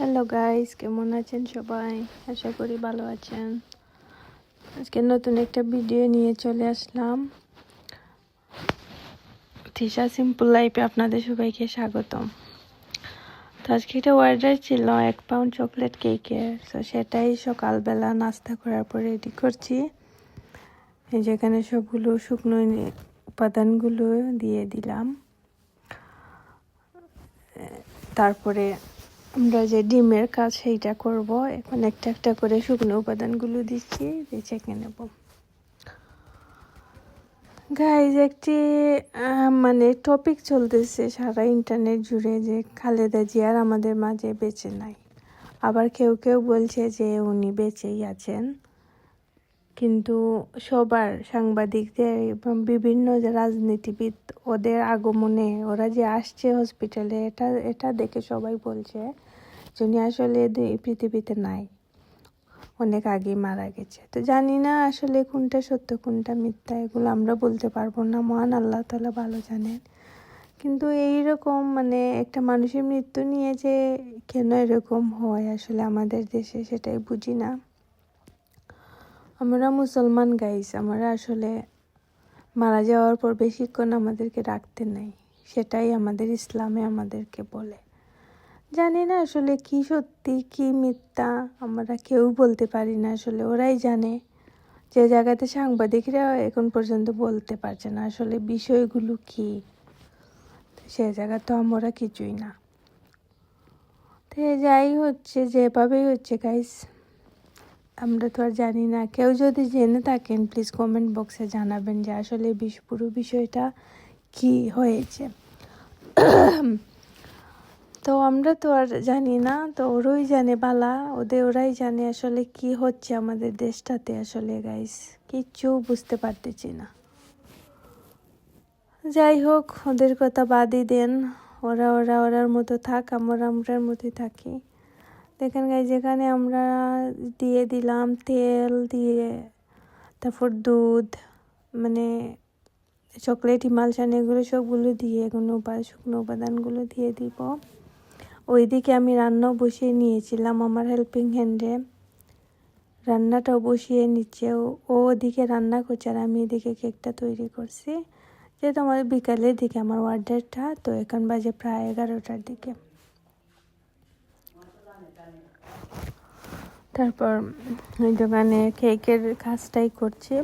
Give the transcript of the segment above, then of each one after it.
Hello guys কেমন আছেন সবাই? আশা করি ভালো আছেন। আজকে নতুন একটা ভিডিও নিয়ে চলে আসলাম। তিশা সিম্পল লাইফে আপনাদের সবাইকে স্বাগতম। তো আজকে একটা অর্ডার ছিল, এক পাউন্ড চকলেট কেকের তো সেটাই সকালবেলা নাস্তা করার পর রেডি করছি। যেখানে সবগুলো শুকনো উপাদানগুলো দিয়ে দিলাম। তারপরে আমরা যে ডিমের কাজ সেইটা করব। এখন একটা একটা করে শুকনো উপাদানগুলো দিচ্ছি, দিয়ে চেকে নেব। গাইজ একটি মানে টপিক চলতেছে সারা ইন্টারনেট জুড়ে যে খালেদা জিয়ার আমাদের মাঝে বেঁচে নাই। আবার কেউ কেউ বলছে যে উনি বেঁচেই আছেন। কিন্তু সবার সাংবাদিকদের এবং বিভিন্ন যে রাজনীতিবিদ ওদের আগমনে, ওরা যে আসছে হসপিটালে এটা এটা দেখে সবাই বলছে যিনি আসলে এই পৃথিবীতে নাই। অনেক আগেই মারা গেছে। তো জানি না আসলে কোনটা সত্য, কোনটা মিথ্যা, এগুলো আমরা বলতে পারব না। মহান আল্লাহ তালা ভালো জানেন। কিন্তু এই রকম মানে একটা মানুষের মৃত্যু নিয়ে যে কেন এরকম হয় আসলে আমাদের দেশে সেটাই বুঝি না। আমরা মুসলমান গাইস আমরা আসলে মারা যাওয়ার পর বেশিক্ষণ আমাদেরকে রাখতে নেই। সেটাই আমাদের ইসলামে আমাদেরকে বলে। জানি না আসলে কি সত্যি, কি মিথ্যা, আমরা কেউ বলতে পারি না আসলে। ওরাই জানে যে জায়গাতে সাংবাদিকরা এখন পর্যন্ত বলতে পারছে না আসলে বিষয়গুলো কি। সে জায়গা তো আমরা কিছুই না। তো যাই হচ্ছে, যেভাবেই হচ্ছে গাইস আমরা তো আর জানি না। কেউ যদি জেনে থাকেন প্লিজ কমেন্ট বক্সে জানাবেন যে আসলে বিষ- পুরো বিষয়টা কি হয়েছে। তো আমরা তো আর জানি না, তো ওরাই জানে বালা ওদের ওরাই জানে আসলে কি হচ্ছে আমাদের দেশটাতে আসলে গাইস কিচ্ছু বুঝতে পারতেছি না। যাই হোক, ওদের কথা বাদই দেন। ওরা ওরা ওরার মতো থাক, আমরা আমরার মতোই থাকি। দেখেন গাই যেখানে আমরা দিয়ে দিলাম তেল, দিয়ে তারপর দুধ মানে চকলেট হিমালসান এগুলো সবগুলো দিয়ে এগুলো শুকনো উপাদানগুলো দিয়ে দিব। ওইদিকে আমি রান্নাও বসিয়ে নিয়েছিলাম আমার হেল্পিং হ্যান্ডে রান্নাটাও বসিয়ে নিচ্ছে। ও- ও ওদিকে রান্না করছে আর আমি এদিকে কেকটা তৈরি করছি। যেহেতু আমাদের বিকালের দিকে, আমার অর্ডারটা তো এখন বাজে প্রায় এগারোটার দিকে। তারপর ওই দোকানে কেকের কাজটাই করছি।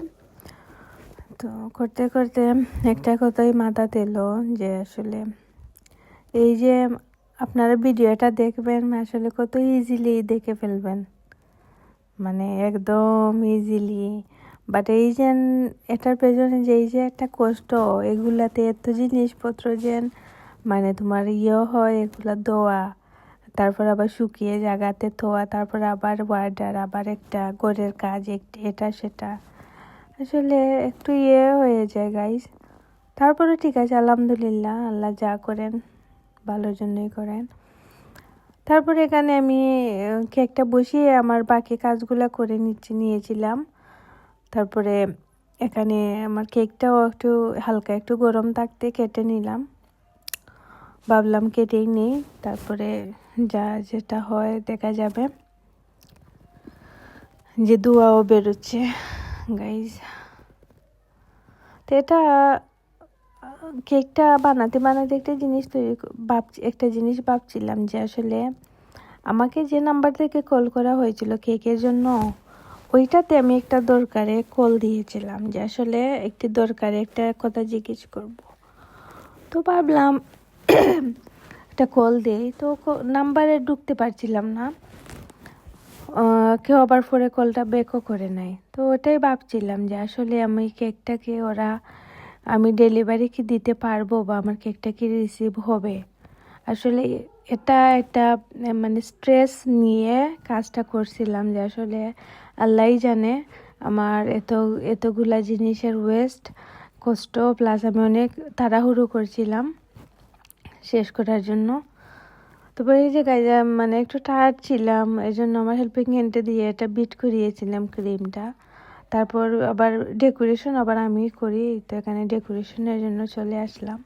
তো করতে করতে একটা কথাই মাথাতে এলো যে আসলে এই যে আপনারা ভিডিওটা দেখবেন, আসলে কত ইজিলি দেখে ফেলবেন। মানে একদম ইজিলি বাট এই যে এটার পেছনে যে, এই যে একটা কষ্ট, এগুলাতে এত জিনিসপত্র যেন মানে তোমার ইয়ে হয়, এগুলা দেওয়া তারপর আবার শুকিয়ে জায়গাতে থোয়া তারপর আবার ওয়ার্ডার, আবার একটা ঘরের কাজ, একটি এটা, সেটা। আসলে একটু ইয়ে হয়ে যায় গাইস তারপরে ঠিক আছে, আলহামদুলিল্লাহ, আল্লাহ যা করেন, ভালোর জন্যই করেন। তারপরে এখানে আমি কেকটা বসিয়ে আমার বাকি কাজগুলো করে নিচ্ছি, নিয়েছিলাম। তারপরে এখানে আমার কেকটাও একটু হালকা একটু গরম থাকতে কেটে নিলাম। ভাবলাম কেটেই নেই, তারপরে যা যেটা হয় দেখা যাবে। যে ধোঁয়াও বেরোচ্ছে গাইজ তো এটা, কেকটা বানাতে বানাতে একটা জিনিস তৈরি ভাবছি, একটা জিনিস ভাবছিলাম যে আসলে আমাকে যে নাম্বার থেকে কল করা হয়েছিল কেকের জন্য, ওইটাতে আমি একটা দরকারে কল দিয়েছিলাম যে আসলে একটি দরকারে একটা কথা জিজ্ঞেস করব। তো ভাবলাম একটা কল দেই, তো নাম্বারে ঢুকতে পারছিলাম না। কেউ আবার পরে কলটা ব্যাকও করে নেয় তো ওটাই ভাবছিলাম যে আসলে আমি কেকটাকে ওরা, আমি ডেলিভারি কি দিতে পারব বা আমার কেকটা কি রিসিভ হবে? আসলে এটা একটা মানে স্ট্রেস নিয়ে কাজটা করছিলাম যে আসলে আল্লাহই জানে আমার এত, এতগুলা জিনিসের ওয়েস্ট কষ্ট প্লাস আমি অনেক তাড়াহুড়ো করছিলাম। শেষ করার জন্য। তারপরে এই যে গাইজা মানে একটু টায়ার্ড ছিলাম এই জন্য আমার হেল্পিং হ্যান্ডে দিয়ে এটা বিট করিয়েছিলাম ক্রিমটা তারপর আবার ডেকোরেশন আবার আমি করি, তো এখানে ডেকোরেশনের জন্য চলে আসলাম।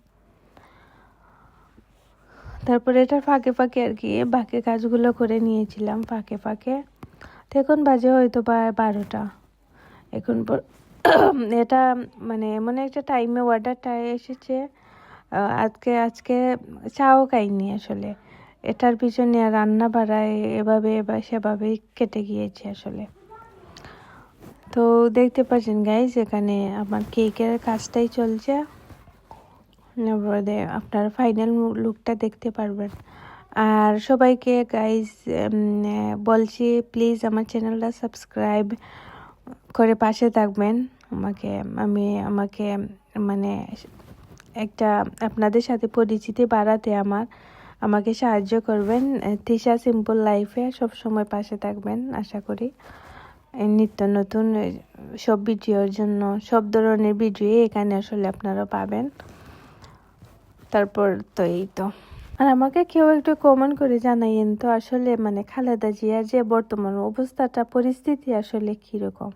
তারপরে এটার ফাঁকে ফাঁকে আর কি, বাকি কাজগুলো করে নিয়েছিলাম ফাঁকে ফাঁকে। তো এখন বাজে হয়তো বা বারোটা। এখন এটা মানে এমন একটা টাইমে অর্ডারটা এসেছে আজকে আজকে চাও খাইনি আসলে। এটার পিছনে রান্না বাড়ায় এভাবে বা সেভাবেই কেটে গিয়েছে আসলে। তো দেখতে পাচ্ছেন গাইজ এখানে আমার কেকের কাজটাই চলছে। আপনার ফাইনাল লুকটা দেখতে পারবেন। আর সবাইকে গাইজ বলছি প্লিজ আমার চ্যানেলটা সাবস্ক্রাইব করে পাশে থাকবেন। আমাকে, আমি, আমাকে মানে একটা আপনাদের সাথে পরিচিতি বাড়াতে আমার। আমাকে সাহায্য করবেন। তিশা সিম্পল লাইফে সব সময় পাশে থাকবেন, আশা করি। নিত্য নতুন সব ভিডিওর জন্য, সব ধরনের ভিডিও এখানে আসলে আপনারা পাবেন। তারপর তো এই তো। আর আমাকে কেউ একটু কমেন্ট করে জানাইয়েন তো, আসলে মানে খালেদা জিয়ার যে বর্তমান অবস্থাটা, পরিস্থিতি আসলে কীরকম?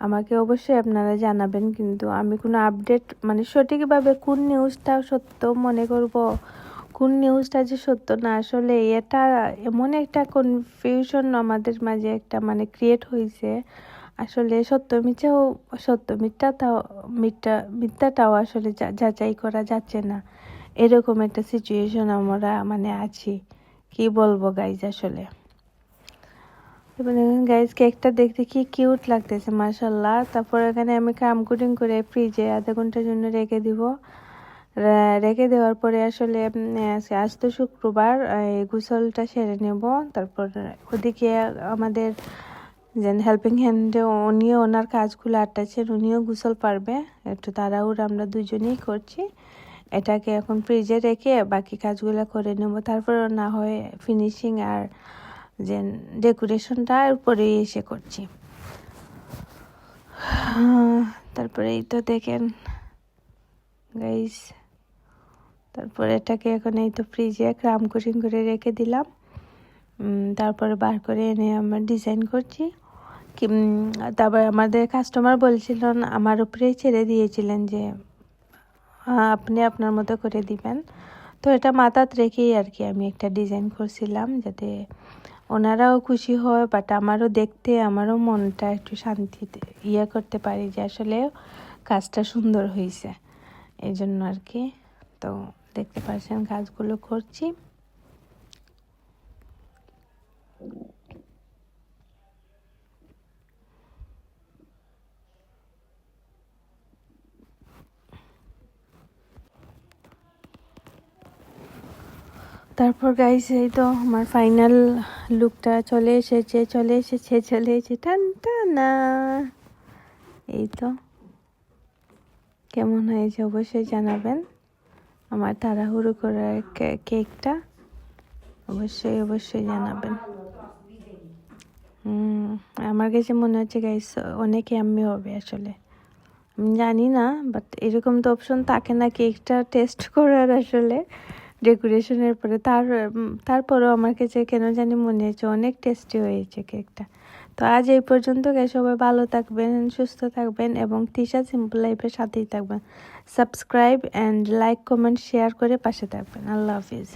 আমাকে অবশ্যই আপনারা জানাবেন, কিন্তু আমি কোনো আপডেট মানে সঠিকভাবে কোন নিউজটা সত্য মনে করব? কোন নিউজটা যে সত্য না? আসলে এটা এমন একটা কনফিউশন আমাদের মাঝে একটা মানে ক্রিয়েট হয়েছে আসলে সত্য মিথ্যাও, সত্য মিথ্যা তাও মিথ্যা, মিথ্যাটাও আসলে যাচাই করা যাচ্ছে না। এরকম একটা সিচুয়েশন আমরা মানে আছি। কি বলব গাইজ আসলে? গাইজ কেকটা দেখতে কি কিউট লাগতেছে মার্শাল্লাহ তারপর এখানে আমি কাম কুটিং করে ফ্রিজে আধা ঘণ্টার জন্য রেখে দিব। রেখে দেওয়ার পরে আসলে আজ তো শুক্রবার গোসলটা সেরে নেব। তারপর ওদিকে আমাদের যেন হেল্পিং হ্যান্ডে উনিও ওনার কাজগুলো আটটাছেন, উনিও গোসল পারবে। একটু তাড়াহুড়ো আমরা দুজনেই করছি। এটাকে এখন ফ্রিজে রেখে বাকি কাজগুলো করে নেব। তারপর না হয় ফিনিশিং আর যে ডেকোরেশনটা উপরেই এসে করছি। তারপরে এই তো দেখেন গাইস তারপরে এটাকে এখন এই তো ফ্রিজে ক্রাম কুচিং করে রেখে দিলাম। তারপরে বার করে এনে আমার ডিজাইন করছি। উম, আমাদের কাস্টমার বলছিলেন আমার উপরেই ছেড়ে দিয়েছিলেন যে আপনি আপনার মতো করে দিবেন। তো এটা মাথাত রেখেই আর কি আমি একটা ডিজাইন করছিলাম যাতে ওনারাও খুশি হয় বাট আমারও দেখতে, আমারও মনটা একটু শান্তিতে ইয়ে করতে পারি যে আসলে কাজটা সুন্দর হয়েছে এই জন্য আর কি। তো দেখতে পাচ্ছেন কাজগুলো করছি। তারপর গাইস এই তো আমার ফাইনাল লুকটা চলে এসেছে চলে এসেছে চলে এসেছে, টান, টানা। এই তো। কেমন হয়েছে অবশ্যই জানাবেন। আমার তাড়াহুড়ো করার কেকটা অবশ্যই অবশ্যই জানাবেন। আমার কাছে মনে হচ্ছে গাইস অনেকে আমি হবে আসলে। আমি জানি না বাট এরকম তো অপশন থাকে না কেকটা টেস্ট করার আসলে। ডেকোরেশনের পরে তার তারপরেও আমার কাছে কেন জানি মনে হয়েছে অনেক টেস্টি হয়েছে কেকটা তো আজ এই পর্যন্ত সবাই ভালো থাকবেন, সুস্থ থাকবেন এবং তিশা সিম্পল লাইফের সাথেই থাকবেন। Subscribe and like comment share করে পাশে থাকবেন। আল্লাহ হাফিজ।